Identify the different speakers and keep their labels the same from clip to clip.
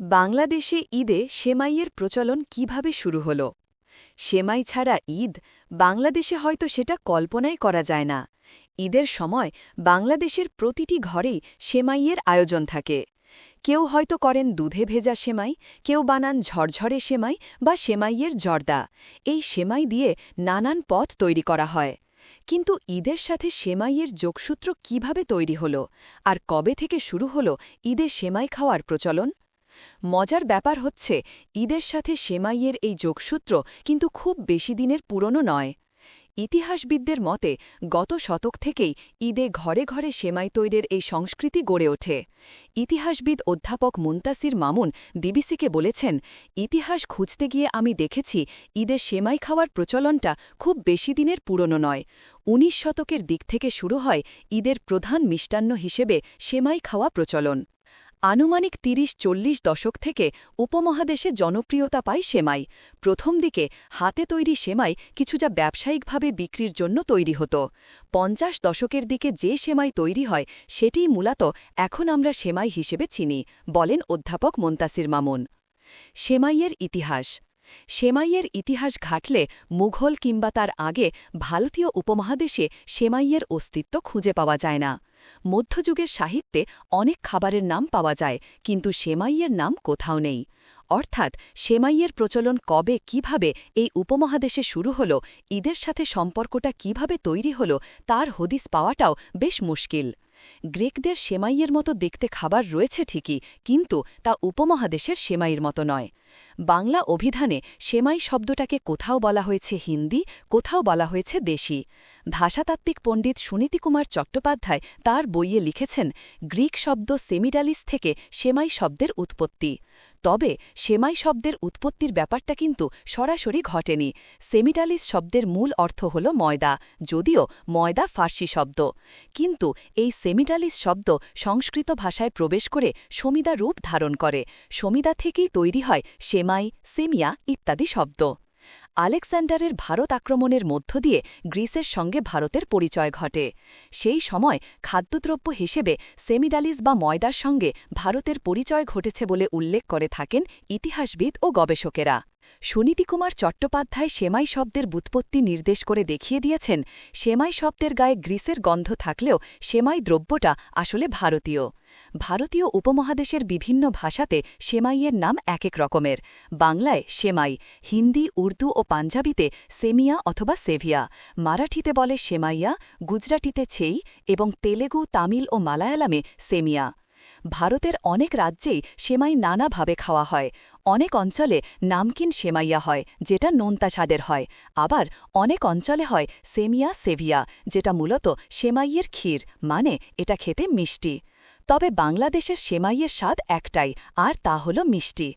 Speaker 1: বাংলাদেশে ঈদে সেমাইয়ের প্রচলন কীভাবে শুরু হল? সেমাই ছাড়া ঈদ বাংলাদেশে হয়তো সেটা কল্পনাই করা যায় না। ঈদের সময় বাংলাদেশের প্রতিটি ঘরেই সেমাইয়ের আয়োজন থাকে। কেউ হয়তো করেন দুধে ভেজা সেমাই, কেউ বানান ঝরঝরে সেমাই বা সেমাইয়ের জর্দা। এই সেমাই দিয়ে নানান পথ তৈরি করা হয়। কিন্তু ঈদের সাথে সেমাইয়ের যোগসূত্র কীভাবে তৈরি হল? আর কবে থেকে শুরু হল ঈদে সেমাই খাওয়ার প্রচলন? মজার ব্যাপার হচ্ছে, ঈদের সাথে সেমাইয়ের এই যোগসূত্র কিন্তু খুব বেশি দিনের পুরনো নয়। ইতিহাসবিদদের মতে, গত শতক থেকেই ঈদে ঘরে ঘরে সেমাই তৈরির এই সংস্কৃতি গড়ে ওঠে। ইতিহাসবিদ অধ্যাপক মুন্তাসির মামুন ডিবিসিকে বলেছেন, ইতিহাস খুঁজতে গিয়ে আমি দেখেছি ঈদে সেমাই খাওয়ার প্রচলনটা খুব বেশি দিনের পুরনো নয়। উনিশ শতকের দিক থেকে শুরু হয় ঈদের প্রধান মিষ্টান্ন হিসেবে সেমাই খাওয়া প্রচলন। আনুমানিক তিরিশ চল্লিশ দশক থেকে উপমহাদেশে জনপ্রিয়তা পায় সেমাই। প্রথম দিকে হাতে তৈরি সেমাই কিছু যা ব্যবসায়িকভাবে বিক্রির জন্য তৈরি হতো। পঞ্চাশ দশকের দিকে যে সেমাই তৈরি হয় সেটিই মূলত এখন আমরা সেমাই হিসেবে চিনি, বলেন অধ্যাপক মোন্তাসির মামুন। সেমাইয়ের ইতিহাস সেমাইয়ের ইতিহাস ঘাটলে মুঘল কিংবা তার আগে ভারতীয় উপমহাদেশে সেমাইয়ের অস্তিত্ব খুঁজে পাওয়া যায় না। মধ্যযুগের সাহিত্যে অনেক খাবারের নাম পাওয়া যায়, কিন্তু সেমাইয়ের নাম কোথাও নেই। অর্থাৎ সেমাইয়ের প্রচলন কবে, কীভাবে, এই উপমহাদেশে শুরু হল, ঈদের সাথে সম্পর্কটা কীভাবে তৈরি হল, তার হদিস পাওয়াটাও বেশ মুশকিল। গ্রেকদের সেমাইয়ের মতো দেখতে খাবার রয়েছে ঠিকই, কিন্তু তা উপমহাদেশের সেমাইয়ের মতো নয়। বাংলা অভিধানে সেমাই শব্দটাকে কোথাও বলা হয়েছে হিন্দি, কোথাও বলা হয়েছে দেশি। ভাষাতাত্ত্বিক পণ্ডিত সুনীতিকুমার চট্টোপাধ্যায় তার বইয়ে লিখেছেন, গ্রিক শব্দ সেমিডালিস থেকে সেমাই শব্দের উৎপত্তি। তবে সেমাই শব্দের উৎপত্তির ব্যাপারটা কিন্তু সরাসরি ঘটেনি। সেমিটালিস শব্দের মূল অর্থ হল ময়দা, যদিও ময়দা ফার্সি শব্দ। কিন্তু এই সেমিটালিস শব্দ সংস্কৃত ভাষায় প্রবেশ করে সমিদা রূপ ধারণ করে। সমিদা থেকেই তৈরি হয় সেমাই, সেমিয়া ইত্যাদি শব্দ। আলেকজান্ডারের ভারত আক্রমণের মধ্য দিয়ে গ্রিসের সঙ্গে ভারতের পরিচয় ঘটে। সেই সময় খাদ্যদ্রব্য হিসেবে সেমিডালিস বা ময়দার সঙ্গে ভারতের পরিচয় ঘটেছে বলে উল্লেখ করে থাকেন ইতিহাসবিদ ও গবেষকেরা। সুনীতিকুমার চট্টোপাধ্যায় সেমাই শব্দের বুৎপত্তি নির্দেশ করে দেখিয়ে দিয়েছেন, সেমাই শব্দের গায়ে গ্রিসের গন্ধ থাকলেও সেমাই দ্রব্যটা আসলে ভারতীয়। ভারতীয় উপমহাদেশের বিভিন্ন ভাষাতে সেমাইয়ের নাম এক এক রকমের। বাংলায় সেমাই, হিন্দি, উর্দু ও পাঞ্জাবিতে সেমিয়া অথবা সেভিয়া। মারাঠিতে বলে সেমাইয়া, গুজরাটিতে ছেই এবং তেলেগু, তামিল ও মালায়ালামে সেমিয়া। ভারতের অনেক রাজ্যেই সেমাই নানাভাবে খাওয়া হয়। অনেক অঞ্চলে নামকিন সেমাইয়া হয়, যেটা নোনতা স্বাদের হয়। আবার অনেক অঞ্চলে হয় সেমিয়া সেভিয়া, যেটা মূলত সেমাইয়ের ক্ষীর মানে এটা খেতে মিষ্টি। তবে বাংলাদেশের সেমাইয়ের স্বাদ একটাই, আর তা হল মিষ্টি।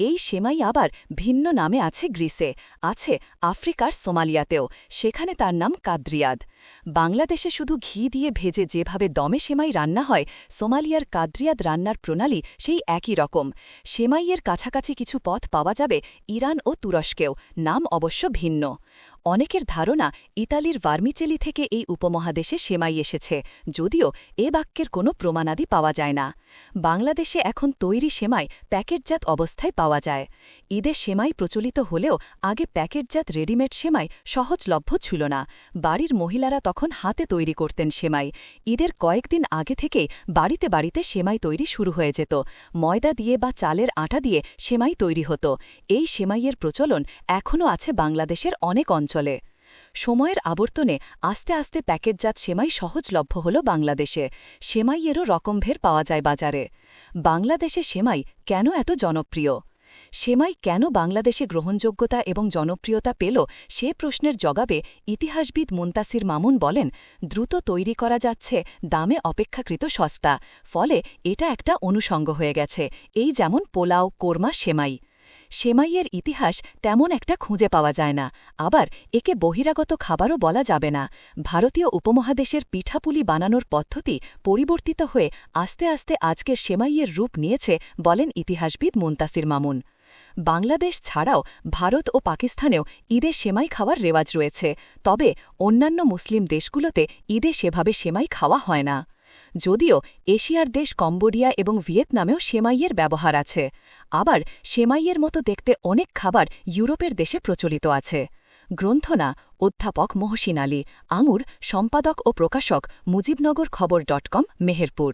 Speaker 1: এই সেমাই আবার ভিন্ন নামে আছে গ্রিসে, আছে আফ্রিকার সোমালিয়াতেও, সেখানে তার নাম কাদ্রিয়াদ। বাংলাদেশে শুধু ঘি দিয়ে ভেজে যেভাবে দমে সেমাই রান্না হয়, সোমালিয়ার কাদ্রিয়াদ রান্নার প্রণালী সেই একই রকম। সেমাইয়ের কাছাকাছি কিছু পথ পাওয়া যাবে ইরান ও তুরস্কেও, নাম অবশ্য ভিন্ন। অনেকের ধারণা ইতালির ভার্মিচেলি থেকে এই উপমহাদেশে সেমাই এসেছে, যদিও এ বাক্যের কোনো প্রমাণাদি পাওয়া যায় না। বাংলাদেশে এখন তৈরি সেমাই প্যাকেটজাত অবস্থায় পাওয়া যায়। ঈদে সেমাই প্রচলিত হলেও আগে প্যাকেটজাত রেডিমেড সেমাই সহজলভ্য ছিল না। বাড়ির মহিলারা তখন হাতে তৈরি করতেন সেমাই। ঈদের কয়েকদিন আগে থেকেই বাড়িতে বাড়িতে সেমাই তৈরি শুরু হয়ে যেত। ময়দা দিয়ে বা চালের আটা দিয়ে সেমাই তৈরি হতো। এই সেমাইয়ের প্রচলন এখনও আছে বাংলাদেশের অনেক অঞ্চলে। সময়ের আবর্তনে আস্তে আস্তে প্যাকেটজাত সেমাই সহজলভ্য হল বাংলাদেশে। সেমাইয়েরও রকমভের পাওয়া যায় বাজারে। বাংলাদেশে সেমাই কেন এত জনপ্রিয়? সেমাই কেন বাংলাদেশে গ্রহণযোগ্যতা এবং জনপ্রিয়তা পেল সে প্রশ্নের জবাবে ইতিহাসবিদ মুন্তাসির মামুন বলেন, দ্রুত তৈরি করা যাচ্ছে, দামে অপেক্ষাকৃত সস্তা। ফলে এটা একটা অনুষঙ্গ হয়ে গেছে। এই যেমন পোলাও, কোরমা, সেমাই। সেমাইয়ের ইতিহাস তেমন একটা খুঁজে পাওয়া যায় না। আবার একে বহিরাগত খাবারও বলা যাবে না। ভারতীয় উপমহাদেশের পিঠাপুলি বানানোর পদ্ধতি পরিবর্তিত হয়ে আস্তে আস্তে আজকের সেমাইয়ের রূপ নিয়েছে বলেন ইতিহাসবিদ মুন্তাসির মামুন। বাংলাদেশ ছাড়াও ভারত ও পাকিস্তানেও ঈদে সেমাই খাওয়ার রেওয়াজ রয়েছে। তবে অন্যান্য মুসলিম দেশগুলোতে ঈদে সেভাবে সেমাই খাওয়া হয় না। যদিও এশিয়ার দেশ কম্বোডিয়া এবং ভিয়েতনামেও সেমাইয়ের ব্যবহার আছে। আবার সেমাইয়ের মতো দেখতে অনেক খাবার ইউরোপের দেশে প্রচলিত আছে। গ্রন্থনা অধ্যাপক মহসিন আলী, আঙুর, সম্পাদক ও প্রকাশক মুজিবনগর খবর ডট কম, মেহেরপুর।